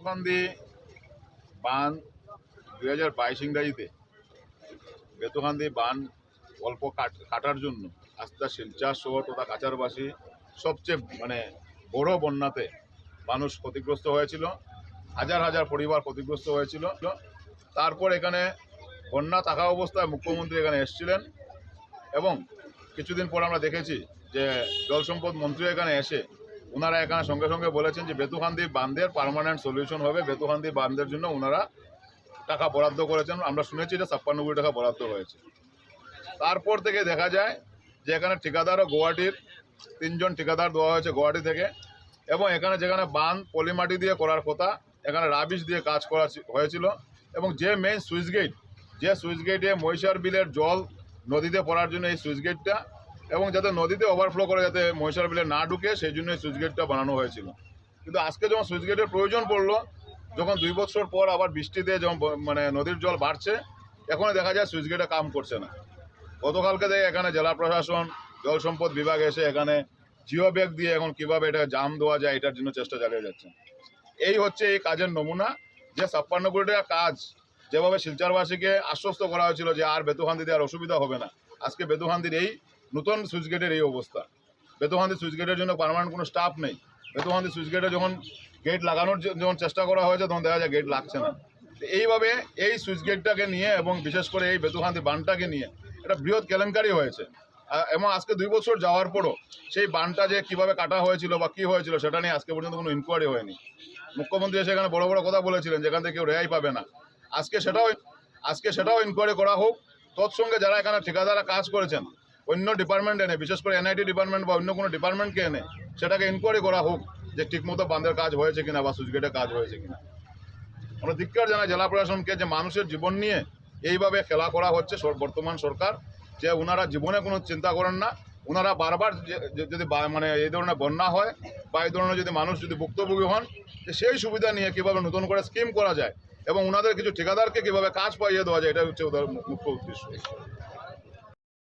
বেতুকান্দি বান দুই হাজার বাইশ ইংরাজিতে। বেতুকান্দি বান অল্প কাটার জন্য আস্তে শিলচর শহর তথা কাচারবাসী সবচেয়ে মানে বড় বন্যাতে মানুষ ক্ষতিগ্রস্ত হয়েছিল, হাজার হাজার পরিবার ক্ষতিগ্রস্ত হয়েছিল। তারপর এখানে বন্যা থাকা অবস্থায় মুখ্যমন্ত্রী এখানে এসেছিলেন এবং কিছুদিন পর আমরা দেখেছি যে জল সম্পদ মন্ত্রী এখানে এসে ওনারা এখানে সঙ্গে সঙ্গে বলেছেন যে বেতুখান্দি বান্ধের পার্মানেন্ট সলিউশন হবে। বেতুহান্দি বান্ধের জন্য ওনারা টাকা বরাদ্দ করেছেন। আমরা শুনেছি যে ছাপ্পান্ন কোটি টাকা বরাদ্দ হয়েছে। তারপর থেকে দেখা যায় যে এখানে ঠিকাদারও গুয়াহাটির তিনজন ঠিকাদার দেওয়া হয়েছে গুয়াহাটি থেকে এবং এখানে যেখানে বাঁধ, পলিমাটি দিয়ে করার কথা, এখানে রাবিশ দিয়ে কাজ করা হয়েছিল এবং যে মেইন সুইচ গেট যে সুইচ গেটে মহিষার বিলের জল নদীতে পড়ার জন্য এই সুইচ গেটটা এবং যাতে নদীতে ওভারফ্লো করে, যাতে মহিষার বিলে না ঢুকে, সেই জন্য এই সুইচ গেটটা বানানো হয়েছিল। কিন্তু আজকে যখন সুইচ গেটের প্রয়োজন পড়ল, যখন দুই বছর পর আবার বৃষ্টিতে যখন মানে নদীর জল বাড়ছে এখন দেখা যায় সুইচ গেটে কাম করছে না। গতকালকে দেখে এখানে জেলা প্রশাসন, জল সম্পদ বিভাগ এসে এখানে জিও ব্যাগ দিয়ে এখন কীভাবে এটা জাম দেওয়া যায়, এটার জন্য চেষ্টা চালিয়ে যাচ্ছে। এই হচ্ছে এই কাজের নমুনা। যে ছাপ্পান্ন কোটি টাকা কাজ যেভাবে শিলচরবাসীকে আশ্বস্ত করা হয়েছিল যে আর বেতুহান্দিতে আর অসুবিধা হবে না, আজকে বেতুহান্দির এই নতুন সুইচ গেটের এই অবস্থা। বেতুহান্দি সুইচ গেটের জন্য পার্মানেন্ট কোনো স্টাফ নেই। বেতুহান্দি সুইচ গেটে যখন গেট লাগানোর যখন চেষ্টা করা হয়েছে, তখন দেখা যায় গেট লাগছে না। এইভাবে এই সুইচ গেটটাকে নিয়ে এবং বিশেষ করে এই বেতুহান্দি বানটাকে নিয়ে একটা বৃহৎ কেলেঙ্কারি হয়েছে। এবং আজকে দুই বছর যাওয়ার পরও সেই বানটা যে কীভাবে কাটা হয়েছিল বা কি হয়েছিল সেটা নিয়ে আজকে পর্যন্ত কোনো ইনকোয়ারি হয়নি। মুখ্যমন্ত্রী এসে এখানে বড় বড় কথা বলেছিলেন, যেখান থেকে কেউ রেহাই পাবে না। আজকে সেটাও আজকে সেটাও ইনকোয়ারি করা হোক। তৎসঙ্গে যারা এখানে ঠিকাদারা কাজ করেছেন অন্য ডিপার্টমেন্ট এনে, বিশেষ করে এনআইটি ডিপার্টমেন্ট বা অন্য কোনো ডিপার্টমেন্টকে এনে, সেটাকে ইনকোয়ারি করা হোক যে ঠিকমতো বাঁধের কাজ হয়েছে কিনা বা সুইচগেটের কাজ হয়েছে কিনা। আমরা ধিক্কার জানাই জেলা প্রশাসনকে যে মানুষের জীবন নিয়ে এইভাবে খেলা করা হচ্ছে বর্তমান সরকার, যে ওনারা জীবনে কোনো চিন্তা করেন না ওনারা বারবার যদি মানে এই ধরনের বন্যা হয় বা এই ধরনের যদি মানুষ যদি ভুক্তভোগী হন, যে সেই সুবিধা নিয়ে কীভাবে নতুন করে স্কিম করা যায় এবং ওনাদের কিছু ঠিকাদারকে কীভাবে কাজ পাইয়ে দেওয়া যায় এটা হচ্ছে ওদের মুখ্য উদ্দেশ্য।